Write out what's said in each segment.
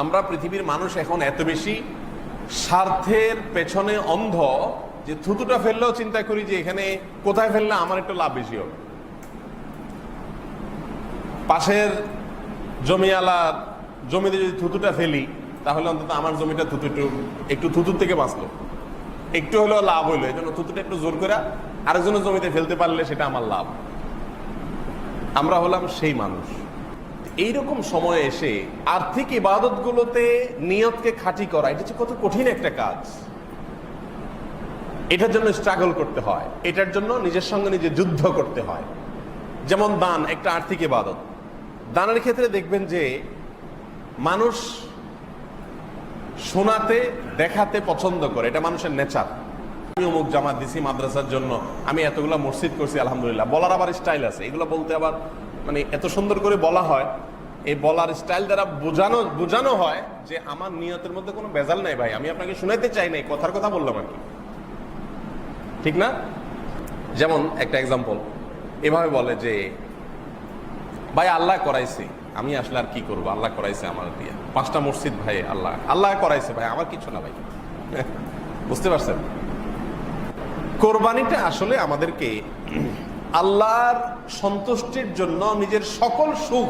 আমরা পৃথিবীর মানুষ এখন এত বেশি স্বার্থের পেছনে অন্ধ যে থুতুটা ফেললেও চিন্তা করি যে এখানে কোথায় ফেললে আমার একটু লাভ বেশি হবে। পাশের জমিওয়ালার জমিতে যদি থুতুটা ফেলি, তাহলে অন্তত আমার জমিটা থুতু একটু একটু থুতুর থেকে বাঁচলো। একটু হলেও লাভ হইল। এই জন্য থুতুটা একটু জোর করে আরেকজনের জমিতে ফেলতে পারলে সেটা আমার লাভ। আমরা হলাম সেই মানুষ। এইরকম সময়ে এসে আর্থিক ইবাদতগুলোতে নিয়তকে খাঁটি করা, এটা হচ্ছে কত কঠিন একটা কাজ। এটার জন্য স্ট্রাগল করতে হয়, এটার জন্য নিজের সঙ্গে নিজে যুদ্ধ করতে হয়। যেমন দান, একটা আর্থিক ইবাদত। দানের ক্ষেত্রে দেখবেন যে মানুষ শোনাতে, দেখাতে পছন্দ করে, এটা মানুষের নেচার আমি অমুক জামাত দিছি মাদ্রাসার জন্য, আমি এতগুলো মসজিদ করছি, আলহামদুলিল্লাহ। বলার আবার স্টাইল আছে, এগুলো বলতে আবার মানে এত সুন্দর করে বলা হয়, এই বলার স্টাইল দ্বারা বোঝানো বোঝানো হয় যে আমার নিয়তের মধ্যে কোনো বেজাল নাই ভাই। আমি আপনাকে শুনাইতে চাই নাই, কথার কথা বললাম আর কি। ঠিক না? যেমন একটা এক্সাম্পল এভাবে বলে যে, ভাই, আল্লাহ করাইছে, আমি আসলে আর কি করব? আল্লাহ করাইছে আমার দিয়ে। পাঁচটা মসজিদ ভাই, আল্লাহ আল্লাহ করাইছে ভাই, আমার কিছু না ভাই। বুঝতে পারছেন? কোরবানিটা আসলে আমাদেরকে আল্লাহর সন্তুষ্টির জন্য নিজের সকল সুখ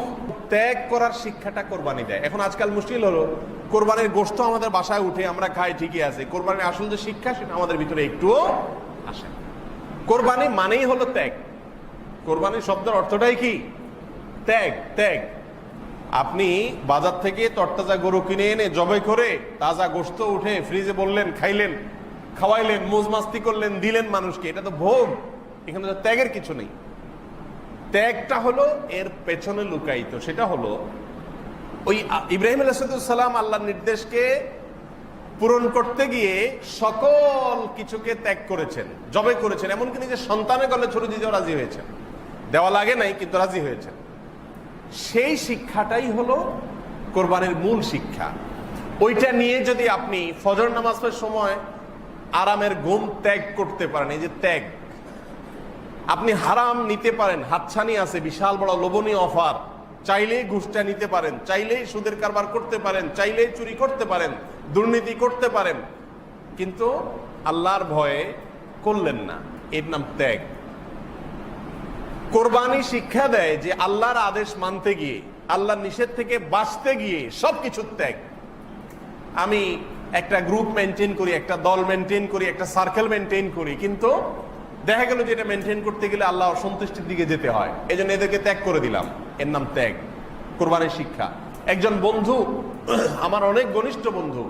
ত্যাগ করার শিক্ষাটা কোরবানি দেয়। এখন আজকাল মুশকিল হলো, কোরবানির গোস্ত আমাদের বাসায় উঠে আমরা খাই ঠিকই আছে, কোরবানির আসল যে শিক্ষা সেটা আমাদের ভিতরে একটুও আসে কোরবানি মানেই হলো ত্যাগ। কোরবানির শব্দের অর্থটাই কি? ত্যাগ ত্যাগ। আপনি বাজার থেকে তরতাজা গরু কিনে এনে জবাই করে তাজা গোস্ত উঠে ফ্রিজে বললেন, খাইলেন, খাওয়াইলেন মোজমাস্তি করলেন, দিলেন মানুষকে, এটা তো ভোগ। এখানে তো ত্যাগের কিছু নেই। ত্যাগটা হলো এর পেছনে লুকায়িত, সেটা হলো ওই ইব্রাহিম আলাইসালাম আল্লাহর নির্দেশকে পূরণ করতে গিয়ে সকল কিছুকে ত্যাগ করেছেন জবে করেছেন, এমনকি নিজের সন্তানের গলে ছড়ে দিতেও রাজি হয়েছেন। দেওয়া লাগে নাই, কিন্তু রাজি হয়েছেন। সেই শিক্ষাটাই হলো কোরবানির মূল শিক্ষা। ওইটা নিয়ে যদি আপনি ফজর নামাজের সময় আরামের ঘুম ত্যাগ করতে পারেন, এই যে ত্যাগ আপনি হারাম নিতে পারেন, হাতছানি আছে, বিশাল বড় লোভনীয় অফার। চাইলেই ঘুষটা নিতে পারেন, চাইলেই সুদের কারবার করতে পারেন, চাইলেই চুরি করতে পারেন, দুর্নীতি করতে পারেন। কিন্তু আল্লাহর ভয়ে করলেন না, এর নাম ত্যাগ। কোরবানি শিক্ষা দেয় যে আল্লাহর আদেশ মানতে গিয়ে, আল্লাহর নিষেধ থেকে বাঁচতে গিয়ে সবকিছু ত্যাগ। আমি একটা গ্রুপ মেনটেন করি, একটা দল মেনটেন করি, একটা সার্কেল মেনটেন করি, কিন্তু দেখা গেল যে এটা মেনটেন করতে গেলে আল্লাহ সন্তুষ্টির দিকে যেতে হয়। এই জন্য এদেরকে ত্যাগ করে দিলাম। এর নাম ত্যাগ। কোরবানির শিক্ষা। একজন বন্ধু, আমার অনেক ঘনিষ্ঠ বন্ধু,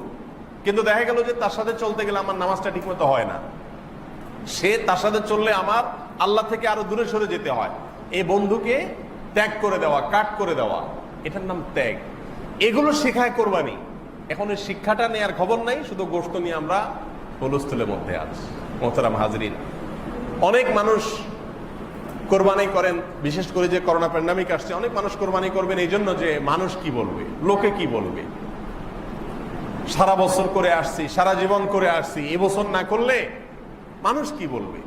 কিন্তু দেখা গেল যে তার সাথে চলতে গেলে আমার নামাজটা ঠিকমতো হয় না। সে তার সাথে চললে আমার আল্লাহ থেকে আরও দূরে সরে যেতে হয়। এই বন্ধুকে ত্যাগ করে দেওয়া, কাট করে দেওয়া, এটার নাম ত্যাগ। এগুলো শেখায় কোরবানি। এখন এই শিক্ষাটা নেওয়ার খবর নাই, শুধু গোষ্ঠ নিয়ে আমরা হলুস্থলের মধ্যে আছি। মোহতারাম হাজরিন। অনেক মানুষ কোরবানি করেন, বিশেষ করে যে করোনা প্যান্ডামিক আসছে, অনেক মানুষ কোরবানি করবেন এই জন্য যে মানুষ কি বলবে, লোকে কি বলবে? সারা বছর করে আসছি, সারা জীবন করে আসছি এবছর না করলে মানুষ কি বলবে?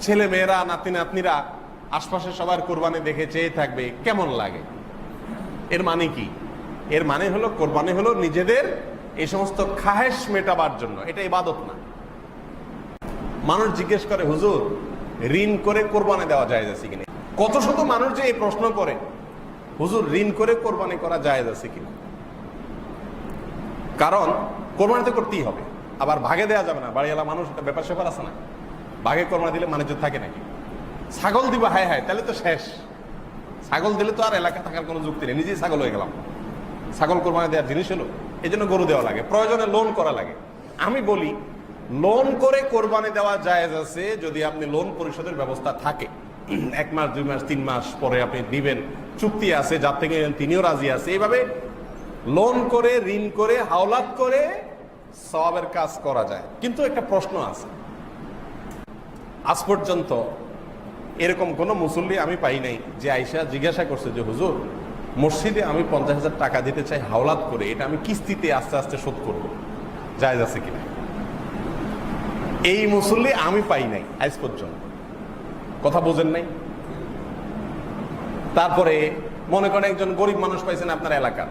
ছেলে মেয়েরা, নাতি নাতনিরা আশপাশে সবার কোরবানি দেখে চেয়ে থাকবে, কেমন লাগে? এর মানে কি? এর মানে হলো, কোরবানি হলো নিজেদের এই সমস্ত খাহেশ মেটাবার জন্য, এটা ইবাদত না। মানুষ জিজ্ঞেস করে, হুজুর, ঋণ করে কোরবানি দেওয়া যায় আছে কিনা? কত শত মানুষ যে এই প্রশ্ন করে, হুজুর, ঋণ করে কোরবানি করা যায় আছে কিনা? কারণ কোরবানি তো করতেই হবে, আবার ভাগে দেওয়া যাবে না। বাড়িওয়ালা মানুষ একটা ব্যাপার স্যাপার আছে না। ভাগে কোরবানি দিলে মানুষ থাকে নাকি? ছাগল দিব, হায় হায়, তাহলে তো শেষ। ছাগল দিলে তো আর এলাকা থাকার কোনো যুক্তি নেই, নিজেই ছাগল হয়ে গেলাম। ছাগল কোরবানি দেওয়ার জিনিস হলো এই জন্য গরু দেওয়া লাগে, প্রয়োজনে লোন করা লাগে। আমি বলি লোন করে কোরবানি দেওয়া জায়েজ আছে যদি আপনি লোন পরিশোধের ব্যবস্থা থাকে। এক মাস, দুই মাস, তিন মাস পরে আপনি দিবেন। চুক্তি আছে, যার থেকে তিনিও রাজি আছে। এইভাবে লোন করে, ঋণ করে, হাওলাত করে সবের কাজ করা যায়। কিন্তু একটা প্রশ্ন আছে। আজ পর্যন্ত এরকম কোনো মুসল্লি আমি পাই নাই যে আইসা জিজ্ঞাসা করছে যে, হুজুর, মসজিদে আমি পঞ্চাশ হাজার টাকা দিতে চাই, হাওলাত করে, এটা আমি কিস্তিতে আস্তে আস্তে শোধ করব। জায়জ আছে কিনা? এই মুসল্লি আমি পাই নাই, আজ পর্যন্ত। কথা বোঝেন নাই? তারপরে মনে করেন একজন গরিব মানুষ পাইছেন আপনার এলাকার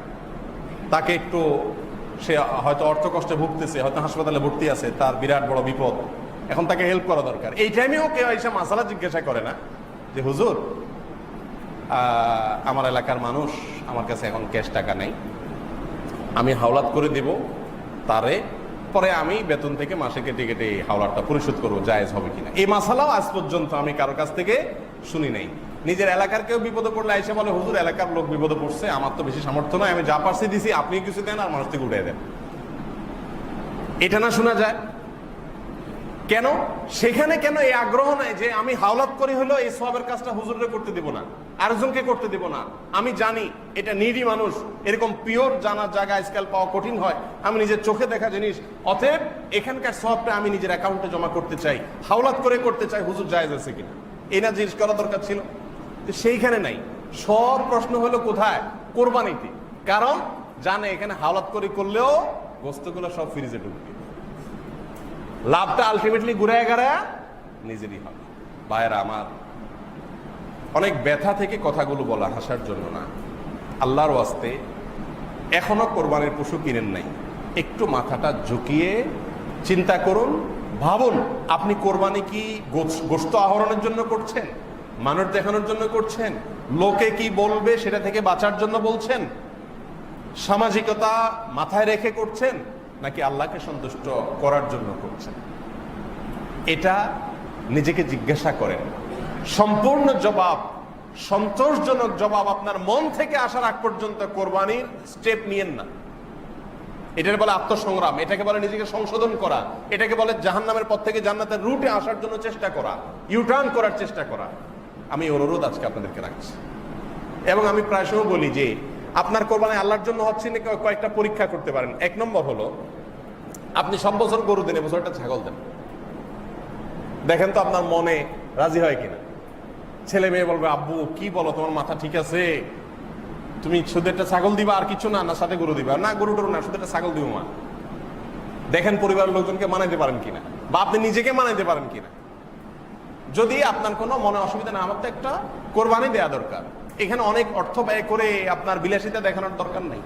তাকে একটু, সে হয়তো অর্থ কষ্টে ভুগতেছে, হয়তো হাসপাতালে ভর্তি আছে, তার বিরাট বড় বিপদ। এখন তাকে হেল্প করা দরকার। এই টাইমেও কেউ এসে মাসালা জিজ্ঞাসা করে না যে, হুজুর আমার এলাকার মানুষ আমার কাছে এখন ক্যাশ টাকা নেই। আমি হাওলাত করে দেব, তারে পরে আমি বেতন থেকে মাসে কেটে কেটে এই হাওলাতটা পরিশোধ করব, জায়েজ হবে কিনা। এই মাসালাও আজ পর্যন্ত আমি কারোর কাছ থেকে শুনি নাই। নিজের এলাকার কেউ বিপদে পড়লে এসে বলে, হুজুর, এলাকার লোক বিপদে পড়ছে, আমার তো বেশি সামর্থ্য নয় আমি যা পারছি দিছি, আপনি কিছু দেন আর মানুষ থেকে উঠে দেন। এটা না শোনা যায়। কেন? সেখানে কেন এই আগ্রহ নাই যে আমি হাওলাত করি হলো এই সবের কাজটা হুজুরে করতে দিব না? আরেকজনকে করতে দেব না। আমি জানি এটা নিরি মানুষ, এরকম পিওর জানার জায়গা আজকাল পাওয়া কঠিন হয়। আমি নিজের চোখে দেখা জিনিস, অতএব এখানকার সবটা আমি নিজের অ্যাকাউন্টে জমা করতে চাই। হাওলাত করে করতে চাই, হুজুর জায়েজ আছে কিনা? এই না জিনিস করা দরকার ছিল? সেইখানে নাই। সব প্রশ্ন হলো কোথায়? কোরবানিতে। কারণ জানে এখানে হাওলাত করে করলেও গোস্তগুলো সব ফ্রিজে ঢুকবে। লাভটা আলটিমেটলি ঘুরে গেড়া নিজেরই হবে। ভাইয়েরা আমার অনেক ব্যথা থেকে কথাগুলো বলা হাসার জন্য না। আল্লাহর ওয়াস্তে এখনও কোরবানির পশু কিনেন নাই। একটু মাথাটা ঝুঁকিয়ে চিন্তা করুন, ভাবুন, আপনি কোরবানি কি গোস- গোস্ত আহরণের জন্য করছেন? মানুষ দেখানোর জন্য করছেন? লোকে কি বলবে সেটা থেকে বাঁচার জন্য বলছেন? সামাজিকতা মাথায় রেখে করছেন? নাকি আল্লাহকে সন্তুষ্ট করার জন্য করছেন? এটা নিজেকে জিজ্ঞাসা করেন। সম্পূর্ণ জবাব, সন্তোষজনক জবাব আপনার মন থেকে আসার আগ পর্যন্ত কোরবানির স্টেপ নিয়েন না। এটাকে বলে আত্মসংগ্রাম, এটাকে বলে নিজেকে সংশোধন করা, এটাকে বলে জাহান্নামের পথ থেকে জান্নাতের রুটে আসার জন্য চেষ্টা করা ইউটার্ন করার চেষ্টা করা। আমি অনুরোধ আজকে আপনাদেরকে রাখছি। এবং আমি প্রায় সময় বলি যে, আপনার কোরবানি আল্লাহর জন্য হচ্ছে না কয়েক- কয়েকটা পরীক্ষা করতে পারেন। এক নম্বর হলো, আপনি সব বছর গরু দেন এবছর একটা ছাগল দেন। দেখেন তো আপনার মনে রাজি হয় কিনা। ছেলে মেয়ে বলবে, আব্বু, কি বলো? তোমার মাথা ঠিক আছে? তুমি শুধু একটা ছাগল দিবা আর কিছু না? না, সাথে গরু দিবা? না, গরু টরু না শুধু একটা ছাগল দিব মা। দেখেন পরিবারের লোকজনকে মানাইতে পারেন কিনা? বা আপনি নিজেকে মানাইতে পারেন কিনা? যদি আপনার কোনো মনে অসুবিধা না, আমার তো একটা কোরবানি দেওয়া দরকার। এখানে অনেক অর্থ ব্যয় করে আপনার বিলাসিতা দেখানোর দরকার নেই।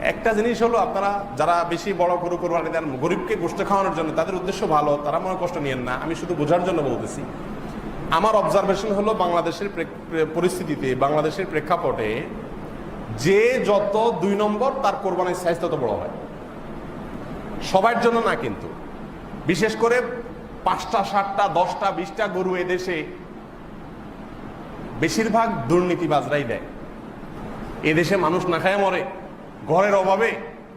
একটা জিনিস হলো, আপনারা যারা বেশি বড় গরু কোরবানি দেন, গরিবকে গোষ্ঠ খাওয়ানোর জন্য, তাদের উদ্দেশ্য ভালো, তারা মনে কষ্ট নিয়েন না। আমি শুধু বোঝার জন্য বলতেছি। আমার অবজারভেশন হলো বাংলাদেশের পরিস্থিতিতে, বাংলাদেশের প্রেক্ষাপটে যে যত দুই নম্বর, তার কোরবানির সাইজ তত বড় হয়। সবার জন্য না কিন্তু। বিশেষ করে পাঁচটা, সাতটা, দশটা, বিশটা গরু এদেশে বেশিরভাগ দুর্নীতিবাজরাই দেয়। এদেশে মানুষ না খায় মরে। ঘরের অভাবে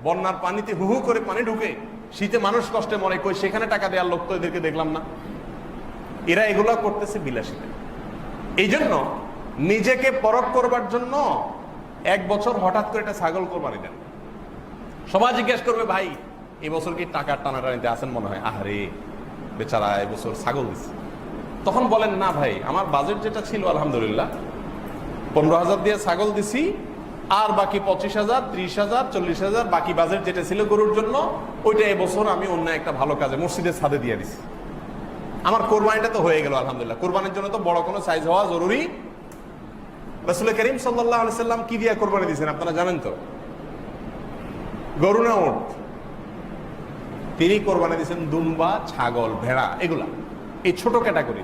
বন্যার পানিতে হু হু করে পানি ঢুকে, শীতে মানুষ কষ্টে মরে। কই সেখানে টাকা দেওয়ার লোক তো এদেরকে দেখলাম না। এরা এগুলো করতেছে বিলাসিতা। এই জন্য নিজেকে পরখ করবার জন্য এক বছর হঠাৎ করে একটা ছাগল কোরবানি দেন। সবাই জিজ্ঞেস করবে, ভাই এবছর কি টাকার টানাটানিতে আছেন মনে হয়? আহারে, বেচারা এবছর ছাগল দিচ্ছে তখন বলেন, না ভাই, আমার বাজেট যেটা ছিল, আলহামদুলিল্লাহ, পনেরো হাজার দিয়ে ছাগল দিছি, আর বাকি পঁচিশ হাজার, ত্রিশ হাজার, চল্লিশ হাজার, বাকি বাজেট যেটা ছিল গরুর জন্য, ওইটা এবছর আমি অন্য একটা ভালো কাজে, মসজিদের ছাদে দিয়ে দিছি। আমার কোরবানিটা তো হয়ে গেল, আলহামদুলিল্লাহ। কোরবানির জন্য তো বড় কোনো সাইজ হওয়া জরুরি। রসুল করিম সাল্লাহ সাল্লাম কি দিয়ে কোরবানি দিয়েছেন আপনারা জানেন তো? গরু না ওট? তিনি কোরবানি দিয়েছেন দুম্বা, ছাগল, ভেড়া, এগুলা। এই ছোট ক্যাটাগরি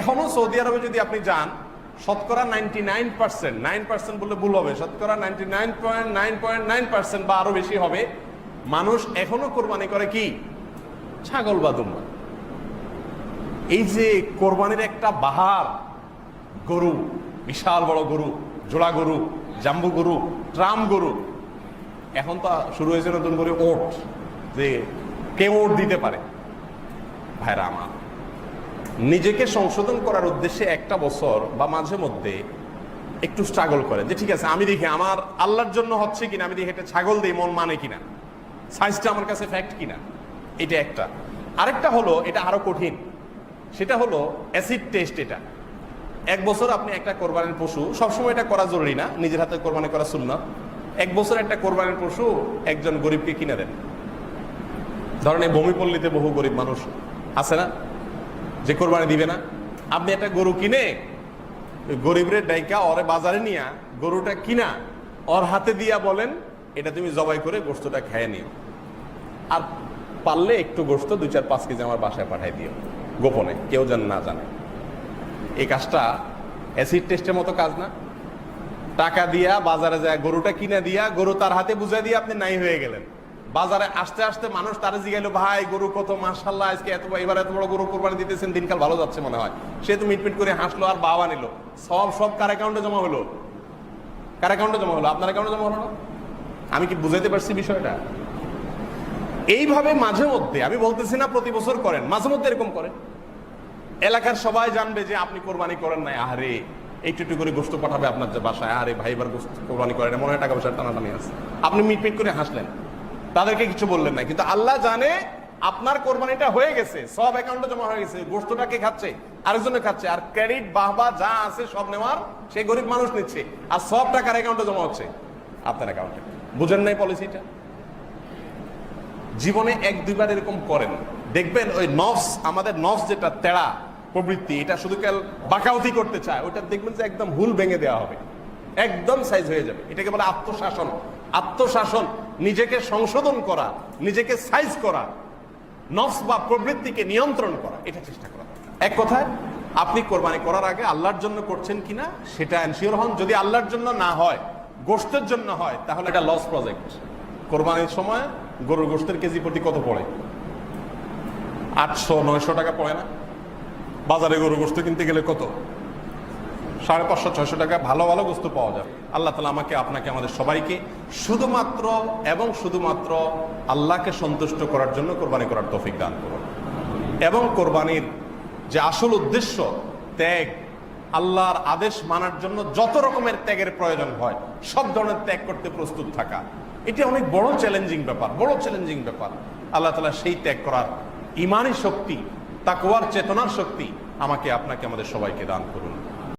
এখনও সৌদি আরবে যদি আপনি যান, শতকরা ninety nine percent nine percent বললে ভুল হবে, শতকরা ninety nine point nine point nine percent বা আরও বেশি হবে। মানুষ এখনও কোরবানি করে কি? ছাগল বা দুম্বা। এই যে কোরবানির একটা বাহার গরু, বিশাল বড় গরু, জোড়া গরু, জাম্বু গরু, ট্রাম গরু, এখন তো শুরু হয়েছে নতুন করে ওট, যে কে ওট দিতে পারে। ভাইরা আমার, নিজেকে সংশোধন করার উদ্দেশ্যে একটা বছর বা মাঝে মধ্যে একটু স্ট্রাগল করে, যে ঠিক আছে, আমি দেখি আমার আল্লাহর জন্য হচ্ছে কিনা, আমি দেখি একটা ছাগল দিই, মন মানে কিনা সাইজটা আমার কাছে ফ্যাক্ট কিনা, এটা একটা। আরেকটা হলো, এটা আরও কঠিন। সেটা হলো অ্যাসিড টেস্ট এটা। এক বছর আপনি একটা কোরবানির পশু, সবসময় এটা করা জরুরি না, নিজের হাতে কোরবানি করা সুন্নাত এক বছর একটা কোরবানির পশু একজন গরিবকে কিনে দেন। ধরেন এই ভূমি পল্লীতে বহু গরিব মানুষ আছে না, যে কোরবানি দিবে না। আপনি একটা গরু কিনে গরিবরে ডাইকা ওরে বাজারে নিয়া গরুটা কিনা, ওর হাতে দিয়া বলেন, এটা তুমি জবাই করে গোস্তটা খেয়ে নিও। আর পারলে একটু গোস্ত দুই চার পাঁচ কেজি আমার বাসায় পাঠাই দিও। গোপনে, কেউ যেন না জানে। এই কাজটা অ্যাসিড টেস্টের মতো কাজ না। টাকা দিয়া, বাজারে যায়, গরুটা কিনে দিয়া, গরু তার হাতে বুঝাই দিয়ে আপনি নাই হয়ে গেলেন। বাজারে আসতে আসতে মানুষ তারা জিগাইলো, ভাই, গরু কত মাসাল্লাহ আজকে এত এবার এত বড় গরু কোরবানি দিতেছেন, দিনকাল ভালো যাচ্ছে মনে হয়। সে তো মিটমিট করে হাসলো আর বাবা নিল। সব সব কার অ্যাকাউন্টে জমা হলো? কার অ্যাকাউন্টে জমা হলো? আপনার অ্যাকাউন্টে জমা হলো না? আমি কি বুঝাইতে পারছি বিষয়টা? এইভাবে মাঝে মধ্যে, আমি বলতেছি না প্রতি বছর করেন, মাঝে মধ্যে এরকম করেন। এলাকার সবাই জানবে যে আপনি কোরবানি করেন নাই। আহারে, একটু একটু করে গোস্ত পাঠাবে আপনার যে বাসায়। আরে ভাই এবার গোস্ত কোরবানি করেন মনে হয় টাকা পয়সা টানাটানি আছে। আপনি মিটমিট করে হাসলেন। তাদেরকে কিছু বললেন না কিন্তু আল্লাহ জানে আপনার কোরবানিটা হয়ে গেছে, সব অ্যাকাউন্টে জমা হয়ে গেছে, গোস্তটা কে খাচ্ছে, আরেকজনে খাচ্ছে, আর ক্রেডিট বাহবা যা আছে সব নেওয়ার সেই গরিব মানুষ নিচ্ছে, আর সব টাকার অ্যাকাউন্টে জমা হচ্ছে আপনার অ্যাকাউন্টে বুঝেন নাই পলিসিটা জীবনে এক দুইবার এরকম করেন। দেখবেন ওই নফস, আমাদের নফস যেটা, তেড়া প্রবৃত্তি এটা শুধু কেল বাকাউতি করতে চায় ওটা দেখবেন যে একদম হুল ভেঙে দেওয়া হবে। একদম সাইজ হয়ে যাবে। এটাকে বলে আত্মশাসন। আত্মশাসন নিজেকে সংশোধন করা নিজেকে সাইজ করা নফস বা প্রবৃত্তিকে নিয়ন্ত্রণ করা এটা চেষ্টা করা। এক কথায় আপনি কোরবানি করার আগে আল্লাহর জন্য করছেন কিনা সেটা এনশিওর হন। যদি আল্লাহর জন্য না হয় গোষ্ঠের জন্য হয় তাহলে এটা লস প্রজেক্ট কোরবানির সময় গরুর গোষ্ঠের কেজি প্রতি কত পড়ে? আটশো নয়শো টাকা পড়ে না? বাজারে গরু গোস্ত কিনতে গেলে কত? সাড়ে পাঁচশো, ছয়শো টাকা ভালো ভালো গোস্ত পাওয়া যাবে আল্লাহ তালা আমাকে, আপনাকে, আমাদের সবাইকে শুধুমাত্র এবং শুধুমাত্র আল্লাহকে সন্তুষ্ট করার জন্য কোরবানি করার তৌফিক দান করুন। এবং কোরবানির যে আসল উদ্দেশ্য, ত্যাগ, আল্লাহর আদেশ মানার জন্য যত রকমের ত্যাগের প্রয়োজন হয়, সব ধরনের ত্যাগ করতে প্রস্তুত থাকা। এটি অনেক বড় চ্যালেঞ্জিং ব্যাপার, বড় চ্যালেঞ্জিং ব্যাপার। আল্লাহ তালা সেই ত্যাগ করার ইমানি শক্তি, তাকওয়ার চেতনার শক্তি আমাকে আপনাকে আমাদের সবাইকে দান করুন।